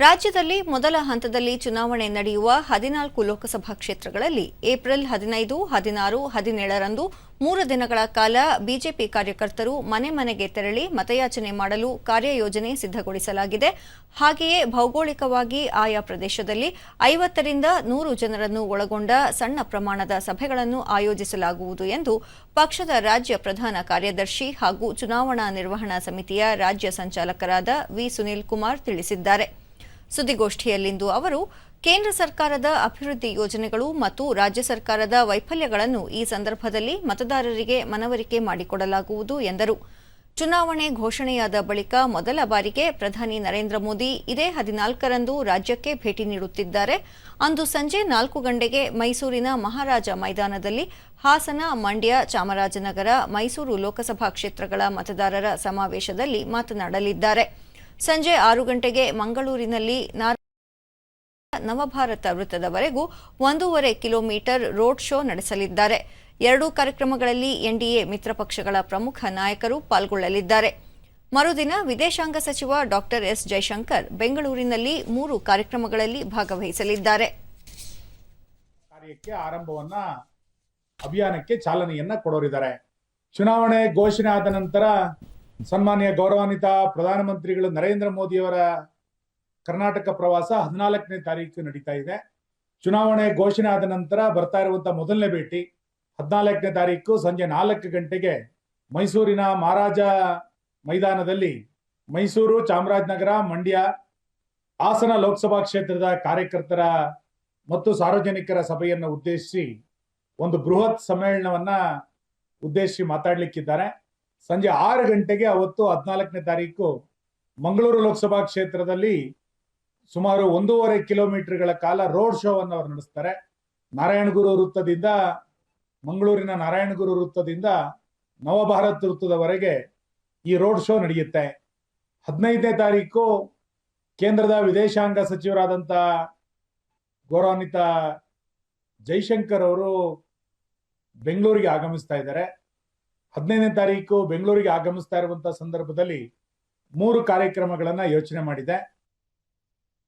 ರಾಜ್ಯದಲ್ಲಿ ಮೊದಲ ಹಂತದಲ್ಲಿ ಚುನಾವಣೆ ನಡೆಯುವ ಹದಿನಾಲ್ಕು ಲೋಕಸಭಾ ಕ್ಷೇತ್ರಗಳಲ್ಲಿ ಏಪ್ರಿಲ್ ಹದಿನೈದು, ಹದಿನಾರು, ಹದಿನೇಳರಂದು ಮೂರು ದಿನಗಳ ಕಾಲ ಬಿಜೆಪಿ ಕಾರ್ಯಕರ್ತರು ಮನೆ ಮನೆಗೆ ತೆರಳಿ ಮತಯಾಚನೆ ಮಾಡಲು ಕಾರ್ಯಯೋಜನೆ ಸಿದ್ಧಗೊಳಿಸಲಾಗಿದೆ. ಹಾಗೆಯೇ ಭೌಗೋಳಿಕವಾಗಿ ಆಯಾ ಪ್ರದೇಶದಲ್ಲಿ ಐವತ್ತರಿಂದ ನೂರು ಜನರನ್ನು ಒಳಗೊಂಡ ಸಣ್ಣ ಪ್ರಮಾಣದ ಸಭೆಗಳನ್ನು ಆಯೋಜಿಸಲಾಗುವುದು ಎಂದು ಪಕ್ಷದ ರಾಜ್ಯ ಪ್ರಧಾನ ಕಾರ್ಯದರ್ಶಿ ಹಾಗೂ ಚುನಾವಣಾ ನಿರ್ವಹಣಾ ಸಮಿತಿಯ ರಾಜ್ಯ ಸಂಚಾಲಕರಾದ ವಿ. ಸುನೀಲ್ ಕುಮಾರ್ ತಿಳಿಸಿದ್ದಾರೆ. ಸುದ್ದಿಗೋಷ್ಠಿಯಲ್ಲಿಂದು ಅವರು, ಕೇಂದ್ರ ಸರ್ಕಾರದ ಅಭಿವೃದ್ಧಿ ಯೋಜನೆಗಳು ಮತ್ತು ರಾಜ್ಯ ಸರ್ಕಾರದ ವೈಫಲ್ಯಗಳನ್ನು ಈ ಸಂದರ್ಭದಲ್ಲಿ ಮತದಾರರಿಗೆ ಮನವರಿಕೆ ಮಾಡಿಕೊಡಲಾಗುವುದು ಎಂದರು. ಚುನಾವಣೆ ಘೋಷಣೆಯಾದ ಬಳಿಕ ಮೊದಲ ಬಾರಿಗೆ ಪ್ರಧಾನಿ ನರೇಂದ್ರ ಮೋದಿ ಇದೇ ಹದಿನಾಲ್ಕರಂದು ರಾಜ್ಯಕ್ಕೆ ಭೇಟಿ ನೀಡುತ್ತಿದ್ದಾರೆ. ಅಂದು ಸಂಜೆ ನಾಲ್ಕು ಗಂಟೆಗೆ ಮೈಸೂರಿನ ಮಹಾರಾಜ ಮೈದಾನದಲ್ಲಿ ಹಾಸನ, ಮಂಡ್ಯ, ಚಾಮರಾಜನಗರ, ಮೈಸೂರು ಲೋಕಸಭಾ ಕ್ಷೇತ್ರಗಳ ಮತದಾರರ ಸಮಾವೇಶದಲ್ಲಿ ಮಾತನಾಡಲಿದ್ದಾರೆ. ಸಂಜೆ ಆರು ಗಂಟೆಗೆ ಮಂಗಳೂರಿನಲ್ಲಿ ನವಭಾರತ ವೃತ್ತದವರೆಗೂ ಒಂದೂವರೆ ಕಿಲೋಮೀಟರ್ ರೋಡ್ ಶೋ ನಡೆಸಲಿದ್ದಾರೆ. ಎರಡೂ ಕಾರ್ಯಕ್ರಮಗಳಲ್ಲಿ ಎನ್ಡಿಎ ಮಿತ್ರ ಪಕ್ಷಗಳ ಪ್ರಮುಖ ನಾಯಕರು ಪಾಲ್ಗೊಳ್ಳಲಿದ್ದಾರೆ. ಮರುದಿನ ವಿದೇಶಾಂಗ ಸಚಿವ ಡಾಕ್ಟರ್ ಎಸ್. ಜೈಶಂಕರ್ ಬೆಂಗಳೂರಿನಲ್ಲಿ ಮೂರು ಕಾರ್ಯಕ್ರಮಗಳಲ್ಲಿ ಭಾಗವಹಿಸಲಿದ್ದಾರೆ. ಕಾರ್ಯಕ್ಕೆ ಆರಂಭವನ್ನ ಅಭಿಯಾನಕ್ಕೆ ಚಾಲನೆಯನ್ನ ಕೊಡೋರಿದ್ದಾರೆ. ಚುನಾವಣೆ ಘೋಷಣೆ ಆದ ನಂತರ ಸನ್ಮಾನ್ಯ ಗೌರವಾನ್ವಿತ ಪ್ರಧಾನಮಂತ್ರಿಗಳು ನರೇಂದ್ರ ಮೋದಿಯವರ ಕರ್ನಾಟಕ ಪ್ರವಾಸ ಹದಿನಾಲ್ಕನೇ ತಾರೀಕು ನಡೀತಾ ಇದೆ. ಚುನಾವಣೆ ಘೋಷಣೆ ಆದ ನಂತರ ಬರ್ತಾ ಇರುವಂತಹ ಮೊದಲನೇ ಭೇಟಿ ಹದಿನಾಲ್ಕನೇ ತಾರೀಕು ಸಂಜೆ ನಾಲ್ಕು ಗಂಟೆಗೆ ಮೈಸೂರಿನ ಮಹಾರಾಜ ಮೈದಾನದಲ್ಲಿ ಮೈಸೂರು ಚಾಮರಾಜನಗರ ಮಂಡ್ಯ ಹಾಸನ ಲೋಕಸಭಾ ಕ್ಷೇತ್ರದ ಕಾರ್ಯಕರ್ತರ ಮತ್ತು ಸಾರ್ವಜನಿಕರ ಸಭೆಯನ್ನು ಉದ್ದೇಶಿಸಿ ಒಂದು ಬೃಹತ್ ಸಮ್ಮೇಳನವನ್ನ ಉದ್ದೇಶಿಸಿ ಮಾತಾಡ್ಲಿಕ್ಕಿದ್ದಾರೆ. ಸಂಜೆ ಆರು ಗಂಟೆಗೆ ಅವತ್ತು ಹದಿನಾಲ್ಕನೇ ತಾರೀಕು ಮಂಗಳೂರು ಲೋಕಸಭಾ ಕ್ಷೇತ್ರದಲ್ಲಿ ಸುಮಾರು ಒಂದೂವರೆ ಕಿಲೋಮೀಟರ್ಗಳ ಕಾಲ ರೋಡ್ ಶೋವನ್ನು ಅವರು ನಡೆಸ್ತಾರೆ. ನಾರಾಯಣಗುರು ವೃತ್ತದಿಂದ ಮಂಗಳೂರಿನ ನಾರಾಯಣಗುರು ವೃತ್ತದಿಂದ ನವಭಾರತ್ ವೃತ್ತದವರೆಗೆ ಈ ರೋಡ್ ಶೋ ನಡೆಯುತ್ತೆ. ಹದಿನೈದನೇ ತಾರೀಕು ಕೇಂದ್ರದ ವಿದೇಶಾಂಗ ಸಚಿವರಾದಂಥ ಗೌರವಾನ್ವಿತ ಜೈಶಂಕರ್ ಅವರು ಬೆಂಗಳೂರಿಗೆ ಆಗಮಿಸ್ತಾ ಇದ್ದಾರೆ. ಹದಿನೈದನೇ ತಾರೀಕು ಬೆಂಗಳೂರಿಗೆ ಆಗಮಿಸ್ತಾ ಇರುವಂತಹ ಸಂದರ್ಭದಲ್ಲಿ ಮೂರು ಕಾರ್ಯಕ್ರಮಗಳನ್ನ ಯೋಚನೆ ಮಾಡಿದೆ.